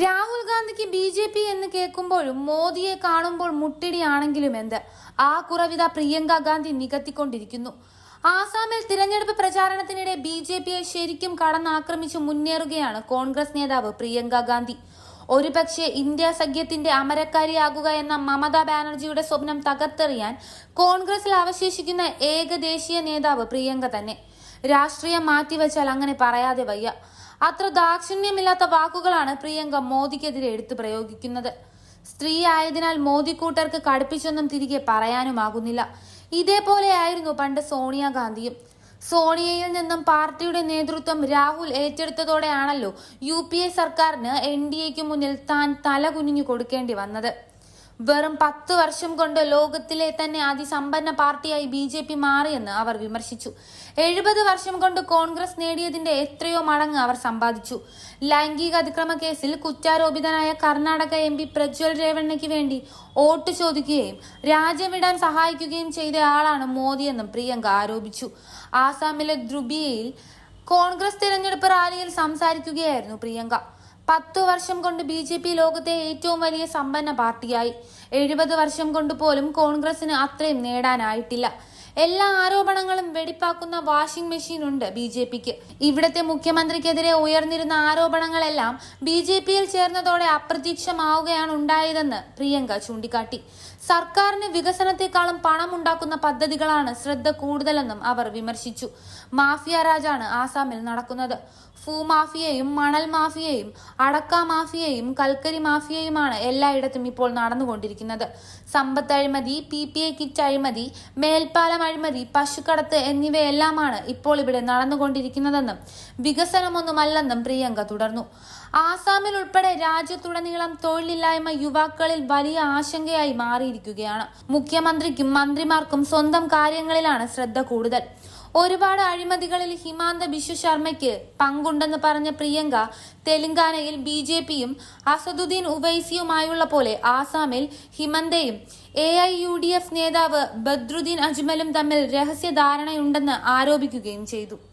രാഹുൽ ഗാന്ധിക്ക് B J P എന്ന് കേൾക്കുമ്പോഴും മോദിയെ കാണുമ്പോൾ മുട്ടിടിയാണെങ്കിലും എന്ത്? ആ കുറവിത പ്രിയങ്ക ഗാന്ധി നികത്തിക്കൊണ്ടിരിക്കുന്നു. ആസാമിൽ തിരഞ്ഞെടുപ്പ് പ്രചാരണത്തിനിടെ ബി ജെ പിയെ ശരിക്കും കടന്നാക്രമിച്ച് മുന്നേറുകയാണ് കോൺഗ്രസ് നേതാവ് പ്രിയങ്ക ഗാന്ധി. ഒരുപക്ഷെ ഇന്ത്യ സഖ്യത്തിന്റെ അമരക്കാരിയാകുക എന്ന മമതാ ബാനർജിയുടെ സ്വപ്നം തകർത്തെറിയാൻ കോൺഗ്രസിൽ അവശേഷിക്കുന്ന ഏക ദേശീയ നേതാവ് പ്രിയങ്ക തന്നെ. രാഷ്ട്രീയം മാറ്റിവെച്ചാൽ അങ്ങനെ പറയാതെ വയ്യ. അത്ര ദാക്ഷിണ്യമില്ലാത്ത വാക്കുകളാണ് പ്രിയങ്ക മോദിക്കെതിരെ എടുത്തു പ്രയോഗിക്കുന്നത്. സ്ത്രീ ആയതിനാൽ മോദി കൂട്ടർക്ക് കടുപ്പിച്ചൊന്നും തിരികെ പറയാനുമാകുന്നില്ല. ഇതേപോലെയായിരുന്നു പണ്ട് സോണിയാഗാന്ധിയും. സോണിയയിൽ നിന്നും പാർട്ടിയുടെ നേതൃത്വം രാഹുൽ ഏറ്റെടുത്തതോടെയാണല്ലോ യു സർക്കാരിന് എൻ മുന്നിൽ താൻ തല കുനിഞ്ഞു കൊടുക്കേണ്ടി വന്നത്. വെറും പത്ത് വർഷം കൊണ്ട് ലോകത്തിലെ തന്നെ അതിസമ്പന്ന പാർട്ടിയായി ബി ജെ പി മാറിയെന്ന് അവർ വിമർശിച്ചു. എഴുപത് വർഷം കൊണ്ട് കോൺഗ്രസ് നേടിയതിന്റെ എത്രയോ മടങ്ങ് അവർ സമ്പാദിച്ചു. ലൈംഗിക അതിക്രമ കേസിൽ കുറ്റാരോപിതനായ കർണാടക എം പി പ്രജ്വൽ രേവണ്ണയ്ക്ക് വേണ്ടി വോട്ട് ചോദിക്കുകയും രാജ്യം വിടാൻ സഹായിക്കുകയും ചെയ്ത ആളാണ് മോദിയെന്നും പ്രിയങ്ക ആരോപിച്ചു. ആസാമിലെ ദ്രുബിയയിൽ കോൺഗ്രസ് തിരഞ്ഞെടുപ്പ് റാലിയിൽ സംസാരിക്കുകയായിരുന്നു പ്രിയങ്ക. പത്തു വർഷം കൊണ്ട് ബി ജെ പി ലോകത്തെ ഏറ്റവും വലിയ സമ്പന്ന പാർട്ടിയായി. എഴുപത് വർഷം കൊണ്ട് പോലും കോൺഗ്രസിന് അത്രയും നേടാനായിട്ടില്ല. എല്ലാ ആരോപണങ്ങളും വെടിപ്പാക്കുന്ന വാഷിംഗ് മെഷീൻ ഉണ്ട് ബി ജെ പിക്ക്. ഇവിടത്തെ മുഖ്യമന്ത്രിക്കെതിരെ ഉയർന്നിരുന്ന ആരോപണങ്ങളെല്ലാം ബി ജെ പിയിൽ ചേർന്നതോടെ അപ്രത്യക്ഷമാവുകയാണ് ഉണ്ടായതെന്ന് പ്രിയങ്ക ചൂണ്ടിക്കാട്ടി. സർക്കാരിന് വികസനത്തെക്കാളും പണം ഉണ്ടാക്കുന്ന പദ്ധതികളാണ് ശ്രദ്ധ കൂടുതലെന്നും അവർ വിമർശിച്ചു. മാഫിയ രാജാണ് ആസാമിൽ നടക്കുന്നത്. ഫൂ മാഫിയയും മണൽ മാഫിയയും അടക്ക മാഫിയയും കൽക്കരി മാഫിയയുമാണ് എല്ലായിടത്തും ഇപ്പോൾ നടന്നുകൊണ്ടിരിക്കുന്നത്. സമ്പത്ത് അഴിമതി പി പി എ കിറ്റ് അഴിമതി മേൽപ്പാലം അഴിമതി പശുക്കടത്ത് എന്നിവയെല്ലാമാണ് ഇപ്പോൾ ഇവിടെ നടന്നുകൊണ്ടിരിക്കുന്നതെന്നും വികസനമൊന്നുമല്ലെന്നും പ്രിയങ്ക തുടർന്നു. ആസാമിൽ ഉൾപ്പെടെ രാജ്യത്തുടനീളം തൊഴിലില്ലായ്മ യുവാക്കളിൽ വലിയ ആശങ്കയായി മാറിയിരിക്കുകയാണ്. മുഖ്യമന്ത്രിക്കും മന്ത്രിമാർക്കും സ്വന്തം കാര്യങ്ങളിലാണ് ശ്രദ്ധ കൂടുതൽ. ഒരുപാട് അഴിമതികളിൽ ഹിമാന്ത ബിശ്വ ശർമ്മയ്ക്ക് പങ്കുണ്ടെന്ന് പറഞ്ഞ പ്രിയങ്ക തെലങ്കാനയിൽ ബി ജെ പിയും അസദുദ്ദീൻ ഉവൈസിയുമായുള്ള പോലെ ആസാമിൽ ഹിമന്തയും A I U D F നേതാവ് ബദ്രുദ്ദീൻ അജ്മലും തമ്മിൽ രഹസ്യ ധാരണയുണ്ടെന്ന് ആരോപിക്കുകയും ചെയ്തു.